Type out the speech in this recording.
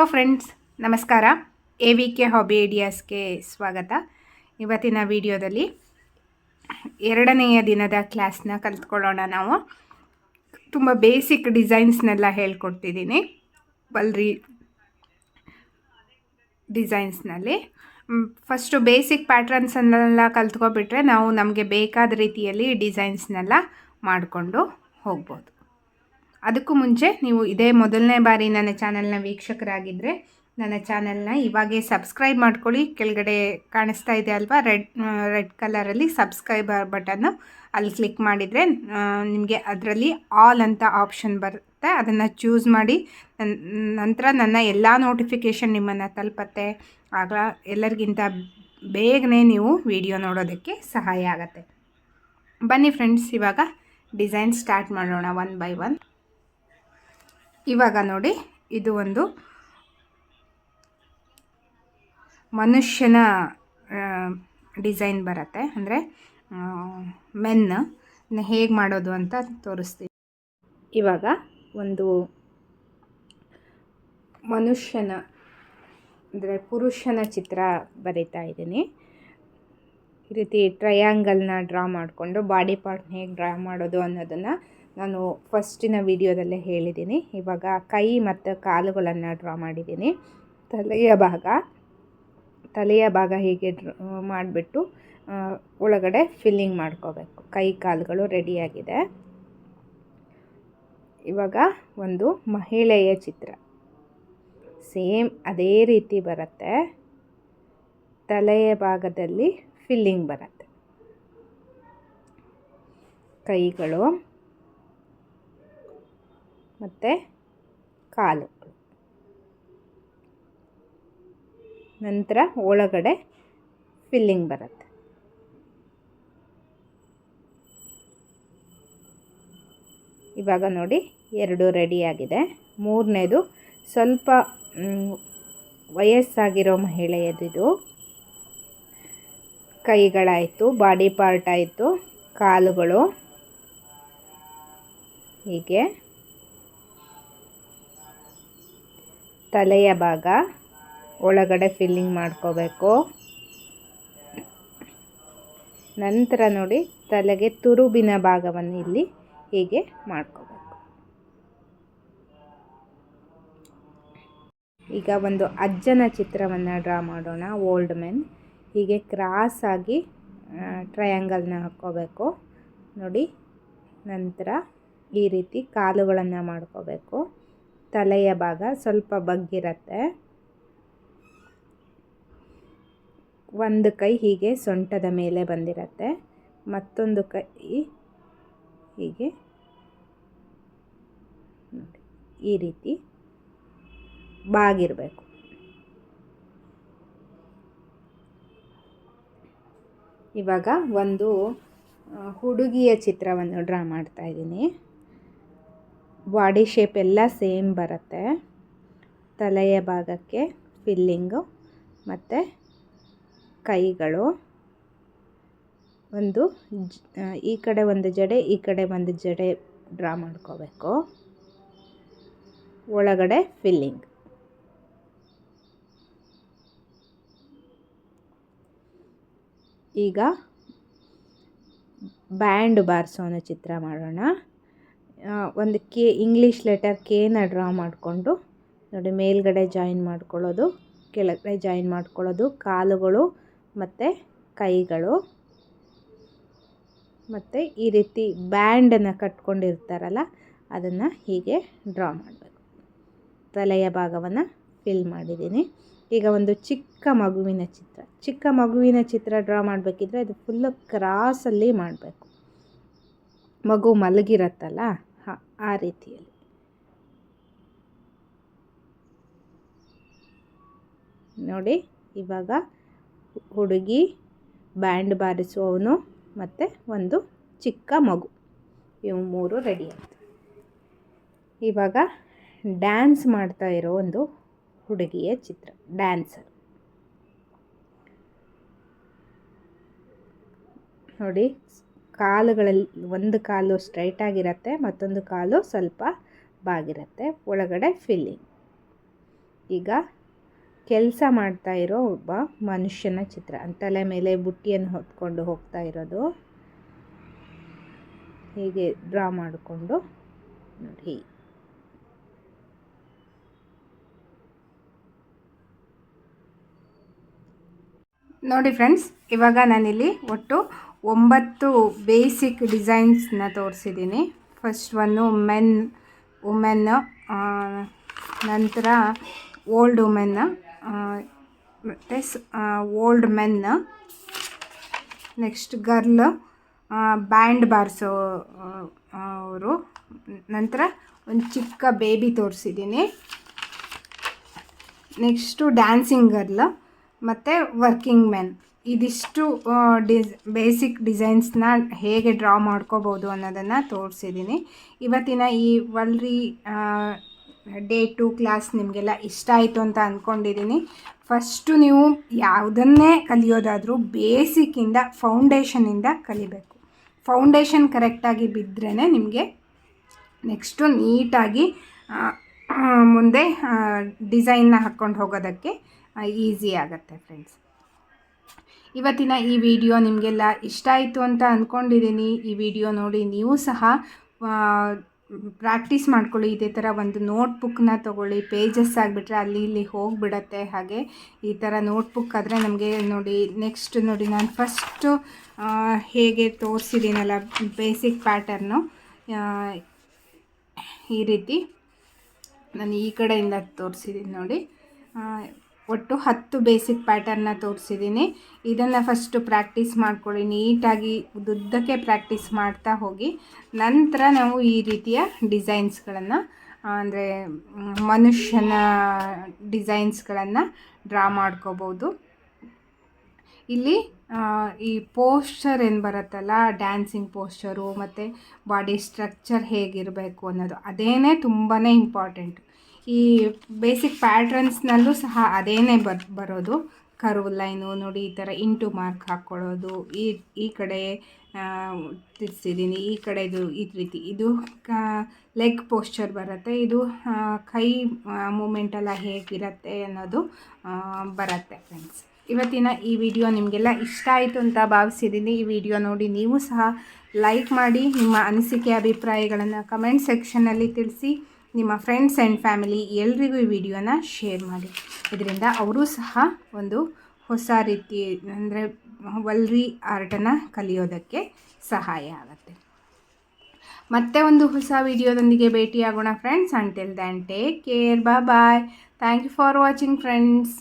Hello friends, ನಮಸ್ಕಾರ. A V K hobby ಐಡಿಯಾಸ್ಗೆ ಸ್ವಾಗತ. ಇವತ್ತಿನ ವಿಡಿಯೋದಲ್ಲಿ ಎರಡನೆಯ ದಿನದ ಕ್ಲಾಸ್ನ ಕಲ್ತ್ಕೊಳ್ಳೋಣ ನಾವು. ತುಂಬ ಬೇಸಿಕ್ ಡಿಸೈನ್ಸ್ನೆಲ್ಲ ಹೇಳ್ಕೊಡ್ತಿದ್ದೀನಿ. ಬಲ್ರಿ ಡಿಸೈನ್ಸ್ನಲ್ಲಿ. ಫಸ್ಟು ಬೇಸಿಕ್ ಪ್ಯಾಟ್ರನ್ಸನ್ನೆಲ್ಲ ಕಲ್ತ್ಕೊಬಿಟ್ರೆ ನಾವು ನಮಗೆ ಬೇಕಾದ ರೀತಿಯಲ್ಲಿ ಡಿಸೈನ್ಸ್ನೆಲ್ಲ ಮಾಡಿಕೊಂಡು ಹೋಗ್ಬೋದು. ಅದಕ್ಕೂ ಮುಂಚೆ ನೀವು ಇದೇ ಮೊದಲನೇ ಬಾರಿ ನನ್ನ ಚಾನಲ್ನ ವೀಕ್ಷಕರಾಗಿದ್ದರೆ ನನ್ನ ಚಾನಲ್ನ ಇವಾಗೆ ಸಬ್ಸ್ಕ್ರೈಬ್ ಮಾಡ್ಕೊಳ್ಳಿ. ಕೆಳಗಡೆ ಕಾಣಿಸ್ತಾ ಇದೆ ಅಲ್ವಾ? ರೆಡ್ ರೆಡ್ ಕಲರಲ್ಲಿ ಸಬ್ಸ್ಕ್ರೈಬರ್ ಬಟನ್ನು ಅಲ್ಲಿ ಕ್ಲಿಕ್ ಮಾಡಿದರೆ ನಿಮಗೆ ಅದರಲ್ಲಿ ಆಲ್ ಅಂತ ಆಪ್ಷನ್ ಬರುತ್ತೆ. ಅದನ್ನು ಚೂಸ್ ಮಾಡಿ ನಂತರ ನನ್ನ ಎಲ್ಲ ನೋಟಿಫಿಕೇಷನ್ ನಿಮ್ಮನ್ನು ತಲುಪತ್ತೆ. ಆಗ ಎಲ್ಲರಿಗಿಂತ ಬೇಗನೆ ನೀವು ವಿಡಿಯೋ ನೋಡೋದಕ್ಕೆ ಸಹಾಯ ಆಗುತ್ತೆ. ಬನ್ನಿ ಫ್ರೆಂಡ್ಸ್, ಇವಾಗ ಡಿಸೈನ್ ಸ್ಟಾರ್ಟ್ ಮಾಡೋಣ ಒನ್ ಬೈ ಒನ್. ಇವಾಗ ನೋಡಿ, ಇದು ಒಂದು ಮನುಷ್ಯನ ಡಿಸೈನ್ ಬರುತ್ತೆ. ಅಂದರೆ ಮೆನ್ ಹೇಗೆ ಮಾಡೋದು ಅಂತ ತೋರಿಸ್ತೀವಿ. ಇವಾಗ ಒಂದು ಮನುಷ್ಯನ, ಅಂದರೆ ಪುರುಷನ ಚಿತ್ರ ಬರಿತಾ ಇದ್ದೀನಿ. ಈ ರೀತಿ ಟ್ರಯಾಂಗಲ್ನ ಡ್ರಾ ಮಾಡಿಕೊಂಡು ಬಾಡಿ ಪಾರ್ಟ್ನ ಹೇಗೆ ಡ್ರಾ ಮಾಡೋದು ಅನ್ನೋದನ್ನು ನಾನು ಫಸ್ಟಿನ ವಿಡಿಯೋದಲ್ಲೇ ಹೇಳಿದ್ದೀನಿ. ಇವಾಗ ಕೈ ಮತ್ತು ಕಾಲುಗಳನ್ನು ಡ್ರಾ ಮಾಡಿದ್ದೀನಿ. ತಲೆಯ ಭಾಗ ತಲೆಯ ಭಾಗ ಹೀಗೆ ಡ್ರಾ ಮಾಡಿಬಿಟ್ಟು ಒಳಗಡೆ ಫಿಲ್ಲಿಂಗ್ ಮಾಡ್ಕೋಬೇಕು. ಕೈ, ಕಾಲುಗಳು ರೆಡಿಯಾಗಿದೆ. ಇವಾಗ ಒಂದು ಮಹಿಳೆಯ ಚಿತ್ರ. ಸೇಮ್ ಅದೇ ರೀತಿ ಬರುತ್ತೆ. ತಲೆಯ ಭಾಗದಲ್ಲಿ ಫಿಲ್ಲಿಂಗ್ ಬರುತ್ತೆ. ಕೈಗಳು ಮತ್ತು ಕಾಲು. ನಂತರ ಒಳಗಡೆ ಫಿಲ್ಲಿಂಗ್ ಬರುತ್ತೆ. ಇವಾಗ ನೋಡಿ ಎರಡು ರೆಡಿಯಾಗಿದೆ ಮೂರನೇದು ಸ್ವಲ್ಪ ವಯಸ್ಸಾಗಿರೋ ಮಹಿಳೆಯದಿದು ಕೈಗಳಾಯಿತು, ಬಾಡಿ ಪಾರ್ಟ್ ಆಯಿತು, ಕಾಲುಗಳು. ಹೀಗೆ. ತಲೆಯ ಭಾಗ ಒಳಗಡೆ ಫಿಲ್ಲಿಂಗ್ ಮಾಡ್ಕೋಬೇಕು. ನಂತರ ನೋಡಿ ತಲೆಗೆ ತುರುಬಿನ ಭಾಗವನ್ನು ಇಲ್ಲಿ ಹೀಗೆ ಮಾಡ್ಕೋಬೇಕು. ಈಗ ಒಂದು ಅಜ್ಜನ ಚಿತ್ರವನ್ನು ಡ್ರಾ ಮಾಡೋಣ. Old men. ಹೀಗೆ ಕ್ರಾಸ್ ಆಗಿ ಟ್ರಯಾಂಗಲ್ನ ಹಾಕ್ಕೋಬೇಕು. ನೋಡಿ, ನಂತರ ಈ ರೀತಿ ಕಾಲುಗಳನ್ನು ಮಾಡ್ಕೋಬೇಕು. ತಲೆಯ ಭಾಗ ಸ್ವಲ್ಪ ಬಗ್ಗಿರತ್ತೆ. ಒಂದು ಕೈ ಹೀಗೆ ಸೊಂಟದ ಮೇಲೆ ಬಂದಿರತ್ತೆ. ಮತ್ತೊಂದು ಕೈ ಹೀಗೆ ಈ ರೀತಿ ಬಾಗಿರಬೇಕು. ಇವಾಗ ಒಂದು ಹುಡುಗಿಯ ಚಿತ್ರವನ್ನು ಡ್ರಾ ಮಾಡ್ತಾ ಇದ್ದೀನಿ. ಬಾಡಿ ಶೇಪ್ ಎಲ್ಲ ಸೇಮ್ ಬರುತ್ತೆ. ತಲೆಯ ಭಾಗಕ್ಕೆ ಫಿಲ್ಲಿಂಗು ಮತ್ತು ಕೈಗಳು. ಒಂದು ಈ ಕಡೆ ಒಂದು ಜಡೆ, ಈ ಕಡೆ ಒಂದು ಜಡೆ ಡ್ರಾ ಮಾಡ್ಕೋಬೇಕು. ಒಳಗಡೆ ಫಿಲ್ಲಿಂಗ್. ಈಗ ಬ್ಯಾಂಡ್ ಬಾರಿಸೋನ ಚಿತ್ರ ಮಾಡೋಣ. ಒಂದು ಕೆ ಇಂಗ್ಲೀಷ್ ಲೆಟರ್ ಕೆನ ಡ್ರಾ ಮಾಡಿಕೊಂಡು, ನೋಡಿ ಮೇಲ್ಗಡೆ ಜಾಯಿನ್ ಮಾಡ್ಕೊಳ್ಳೋದು, ಕೆಳಗಡೆ ಜಾಯಿನ್ ಮಾಡ್ಕೊಳ್ಳೋದು, ಕಾಲುಗಳು ಮತ್ತು ಕೈಗಳು. ಮತ್ತು ಈ ರೀತಿ ಬ್ಯಾಂಡನ್ನು ಕಟ್ಕೊಂಡಿರ್ತಾರಲ್ಲ, ಅದನ್ನು ಹೀಗೆ ಡ್ರಾ ಮಾಡಬೇಕು. ತಲೆಯ ಭಾಗವನ್ನು ಫಿಲ್ ಮಾಡಿದ್ದೀನಿ. ಈಗ ಒಂದು ಚಿಕ್ಕ ಮಗುವಿನ ಚಿತ್ರ. ಚಿಕ್ಕ ಮಗುವಿನ ಚಿತ್ರ ಡ್ರಾ ಮಾಡಬೇಕಿದ್ರೆ ಅದು ಫುಲ್ಲು ಕ್ರಾಸಲ್ಲಿ ಮಾಡಬೇಕು. ಮಗು ಮಲಗಿರತ್ತಲ್ಲ ಆ ರೀತಿಯಲ್ಲಿ. ನೋಡಿ, ಇವಾಗ ಹುಡುಗಿ ಬ್ಯಾಂಡ್ ಬಾರಿಸುವವನು ಮತ್ತು ಒಂದು ಚಿಕ್ಕ ಮಗು. ಇವು ಮೂರು ರೆಡಿ ಆಯಿತು. ಇವಾಗ ಡ್ಯಾನ್ಸ್ ಮಾಡ್ತಾ ಇರೋ ಒಂದು ಹುಡುಗಿಯ ಚಿತ್ರ ಡ್ಯಾನ್ಸರ್ ನೋಡಿ ಕಾಲುಗಳಲ್ಲಿ ಒಂದು ಕಾಲು ಸ್ಟ್ರೈಟ್ ಆಗಿರುತ್ತೆ, ಮತ್ತೊಂದು ಕಾಲು ಸ್ವಲ್ಪ ಬಾಗಿರುತ್ತೆ. ಒಳಗಡೆ ಫಿಲ್ಲಿಂಗ್ ಈಗ ಕೆಲಸ ಮಾಡ್ತಾ ಇರೋ ಒಬ್ಬ ಮನುಷ್ಯನ ಚಿತ್ರ ತಲೆ ಮೇಲೆ ಬುಟ್ಟಿಯನ್ನು ಹೊತ್ಕೊಂಡು ಹೋಗ್ತಾ ಇರೋದು. ಹೀಗೆ ಡ್ರಾ ಮಾಡಿಕೊಂಡು ನೋಡಿ. ನೋಡಿ ಫ್ರೆಂಡ್ಸ್ ಇವಾಗ ನಾನಿಲ್ಲಿ ಒಟ್ಟು ಒಂಬತ್ತು ಬೇಸಿಕ್ ಡಿಸೈನ್ಸ್ನ ತೋರಿಸಿದ್ದೀನಿ ಫಸ್ಟ್ ಒಂದು ಮೆನ್ ವುಮೆನ್ ನಂತರ ಓಲ್ಡ್ ವುಮೆನ್ ಮತ್ತು old men next girl band ಬಾರಿಸೋ ಅವರು. ನಂತರ ಒಂದು ಚಿಕ್ಕ ಬೇಬಿ ತೋರಿಸಿದ್ದೀನಿ ನೆಕ್ಸ್ಟು ಡ್ಯಾನ್ಸಿಂಗ್ ಗರ್ಲ್ ಮತ್ತು ವರ್ಕಿಂಗ್ ಮೆನ್ ಇದಿಷ್ಟು ಡಿಸ್, ಬೇಸಿಕ್ ಡಿಸೈನ್ಸ್ನ ಹೇಗೆ ಡ್ರಾ ಮಾಡ್ಕೋಬೋದು ಅನ್ನೋದನ್ನು ತೋರಿಸಿದ್ದೀನಿ ಇವತ್ತಿನ ಈ ವಲ್ರಿ ಡೇ ಟು ಕ್ಲಾಸ್ ನಿಮಗೆಲ್ಲ ಇಷ್ಟ ಆಯಿತು ಅಂತ ಅಂದ್ಕೊಂಡಿದ್ದೀನಿ ಫಸ್ಟು ನೀವು ಯಾವುದನ್ನೇ ಕಲಿಯೋದಾದರೂ ಬೇಸಿಕ್ಕಿಂದ ಫೌಂಡೇಶನಿಂದ ಕಲಿಬೇಕು. ಫೌಂಡೇಶನ್ ಕರೆಕ್ಟಾಗಿ ಬಿದ್ದರೆ ನಿಮಗೆ ನೆಕ್ಸ್ಟು ನೀಟಾಗಿ ಮುಂದೆ ಡಿಸೈನ್ನ ಹಾಕ್ಕೊಂಡು ಹೋಗೋದಕ್ಕೆ ಈಸಿ ಆಗುತ್ತೆ ಫ್ರೆಂಡ್ಸ್. ಇವತ್ತಿನ ಈ ವಿಡಿಯೋ ನಿಮಗೆಲ್ಲ ಇಷ್ಟ ಆಯಿತು ಅಂತ ಅಂದ್ಕೊಂಡಿದ್ದೀನಿ ಈ ವಿಡಿಯೋ ನೋಡಿ ನೀವು ಸಹ ಪ್ರಾಕ್ಟೀಸ್ ಮಾಡ್ಕೊಳ್ಳಿ. ಇದೇ ಥರ ಒಂದು ನೋಟ್ಬುಕ್ನ ತೊಗೊಳ್ಳಿ. ಪೇಜಸ್ ಆಗಿಬಿಟ್ರೆ ಅಲ್ಲಿ ಇಲ್ಲಿ ಹೋಗಿಬಿಡತ್ತೆ ಹಾಗೆ. ಈ ಥರ ನೋಟ್ಬುಕ್ ಆದರೆ ನಮಗೆ ನೋಡಿ ನೆಕ್ಸ್ಟ್ ನೋಡಿ ನಾನು ಫಸ್ಟು ಹೇಗೆ ತೋರಿಸಿದ್ದೀನಲ್ಲ ಬೇಸಿಕ್ ಪ್ಯಾಟರ್ನು ಈ ರೀತಿ. ನಾನು ಈ ಕಡೆಯಿಂದ ತೋರಿಸಿದ್ದೀನಿ ನೋಡಿ. ಒಟ್ಟು ಹತ್ತು ಬೇಸಿಕ್ ಪ್ಯಾಟರ್ನ ತೋರಿಸಿದ್ದೀನಿ ಇದನ್ನು ಫಸ್ಟು ಪ್ರಾಕ್ಟೀಸ್ ಮಾಡ್ಕೊಳ್ಳಿ. ನೀಟಾಗಿ ಉದ್ದಕ್ಕೆ ಪ್ರಾಕ್ಟೀಸ್ ಮಾಡ್ತಾ ಹೋಗಿ. ನಂತರ ನಾವು ಈ ರೀತಿಯ ಡಿಸೈನ್ಸ್ಗಳನ್ನು ಅಂದರೆ ಮನುಷ್ಯನ ಡಿಸೈನ್ಸ್ಗಳನ್ನು ಡ್ರಾ ಮಾಡ್ಕೋಬೋದು. ಇಲ್ಲಿ ಈ ಪೋಸ್ಚರ್ ಏನು ಬರುತ್ತಲ್ಲ ಡ್ಯಾನ್ಸಿಂಗ್ ಪೋಸ್ಚರು ಮತ್ತು ಬಾಡಿ ಸ್ಟ್ರಕ್ಚರ್ ಹೇಗಿರಬೇಕು ಅನ್ನೋದು, ಅದೇನೇ ತುಂಬಾ ಇಂಪಾರ್ಟೆಂಟು ಈ ಬೇಸಿಕ್ ಪ್ಯಾಟ್ರನ್ಸ್ನಲ್ಲೂ ಸಹ ಅದೇನೇ ಬರ್, ಬರೋದು. ಕರ್ವ್ ಲೈನು ನೋಡಿ ಈ ಥರ ಇಂಟು ಮಾರ್ಕ್ ಹಾಕ್ಕೊಳ್ಳೋದು ಈ ಈ ಕಡೆ ತಿರ್ಸಿದ್ದೀನಿ ಈ ಕಡೆದು ಈ ರೀತಿ. ಇದು ಲೆಗ್ ಪೋಶ್ಚರ್ ಬರುತ್ತೆ. ಇದು ಕೈ ಮೂಮೆಂಟೆಲ್ಲ ಹೇಗಿರುತ್ತೆ ಅನ್ನೋದು ಬರುತ್ತೆ ಫ್ರೆಂಡ್ಸ್ ಇವತ್ತಿನ ಈ ವಿಡಿಯೋ ನಿಮಗೆಲ್ಲ ಇಷ್ಟ ಆಯಿತು ಅಂತ ಭಾವಿಸಿದ್ದೀನಿ ಈ ವಿಡಿಯೋ ನೋಡಿ ನೀವು ಸಹ ಲೈಕ್ ಮಾಡಿ, ನಿಮ್ಮ ಅನಿಸಿಕೆ, ಅಭಿಪ್ರಾಯಗಳನ್ನು ಕಮೆಂಟ್ ಸೆಕ್ಷನ್ನಲ್ಲಿ ತಿಳಿಸಿ. ನಿಮ್ಮ ಫ್ರೆಂಡ್ಸ್ ಆ್ಯಂಡ್ ಫ್ಯಾಮಿಲಿ ಎಲ್ರಿಗೂ ಈ ವಿಡಿಯೋನ ಶೇರ್ ಮಾಡಿ. ಇದರಿಂದ ಅವರು ಸಹ ಒಂದು ಹೊಸ ರೀತಿ, ಅಂದರೆ ವಲ್ರಿ ಆರ್ಟನ್ನು ಕಲಿಯೋದಕ್ಕೆ ಸಹಾಯ ಆಗುತ್ತೆ. ಮತ್ತೆ ಒಂದು ಹೊಸ ವಿಡಿಯೋದೊಂದಿಗೆ ಭೇಟಿಯಾಗೋಣ friends until then take care bye bye thank you for watching friends